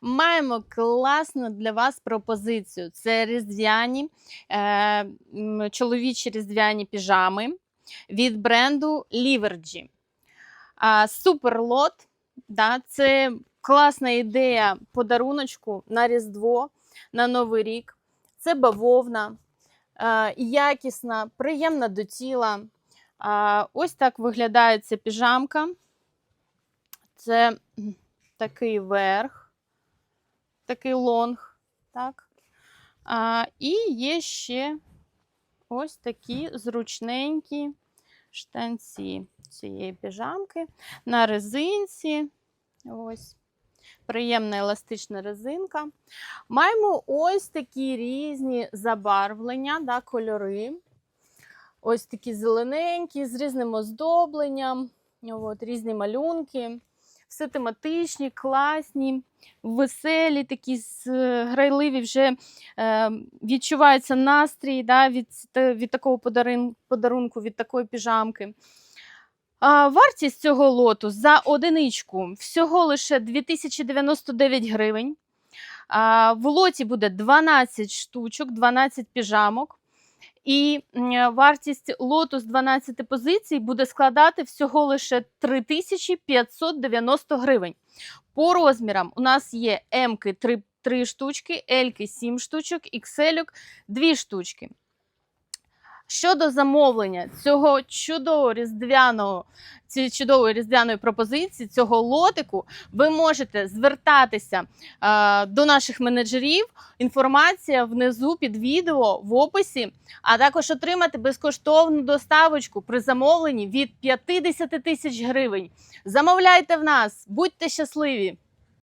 Маємо класну для вас пропозицію. Це різдвяні е, чоловічі різдвяні піжами від бренду Livergy. А, супер. Да, це класна ідея подаруночку на Різдво, на Новий рік. Це бавовна, е, якісна, приємна до тіла. А, ось так виглядає ця піжамка. Це такий верх, такий лонг. Так? А, і є ще ось такі зручненькі штанці цієї піжамки на резинці. Ось. Приємна еластична резинка. Маємо ось такі різні забарвлення, да, кольори. Ось такі зелененькі, з різним оздобленням, от, різні малюнки. Все тематичні, класні, веселі, такі грайливі вже е, відчувається настрій да, від, від такого подарунку, від такої піжамки. А, вартість цього лоту за одиничку всього лише 2099 гривень. А, в лоті буде 12 штучок, 12 піжамок. І вартість лоту з 12 позицій буде складати всього лише 3590 гривень. По розмірам у нас є М-ки 3, 3 штучки, L-ки 7 штучок, XL 2 штучки. Щодо замовлення цього чудового різдвяного, цієї чудової різдвяної пропозиції, цього лотику, ви можете звертатися е, до наших менеджерів. Інформація внизу під відео в описі, а також отримати безкоштовну доставочку при замовленні від 50 тисяч гривень. Замовляйте в нас, будьте щасливі!